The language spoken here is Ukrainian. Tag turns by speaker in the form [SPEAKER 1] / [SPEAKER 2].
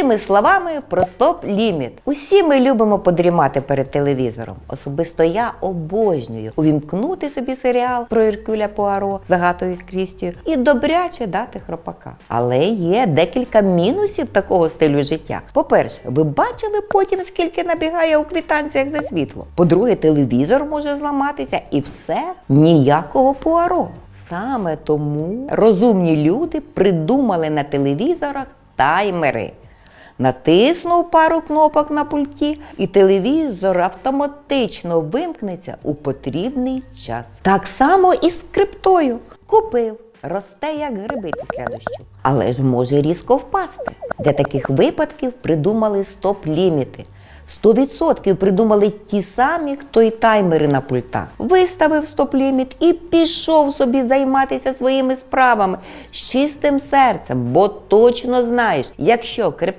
[SPEAKER 1] Простими словами про стоп-ліміт. Усі ми любимо подрімати перед телевізором. Особисто я обожнюю увімкнути собі серіал про Іркюля Пуаро з Агатою Крістію і добряче дати хропака. Але є декілька мінусів такого стилю життя. По-перше, ви бачили потім, скільки набігає у квитанціях за світло. По-друге, телевізор може зламатися і все ніякого пуаро. Саме тому розумні люди придумали на телевізорах таймери. Натиснув пару кнопок на пульті, і телевізор автоматично вимкнеться у потрібний час. Так само і з криптою. Купив, росте як гриби після дощу, але ж може різко впасти. Для таких випадків придумали стоп-ліміти. 100% придумали ті самі, хто й таймери на пультах. Виставив стоп-ліміт і пішов собі займатися своїми справами з чистим серцем, бо точно знаєш, якщо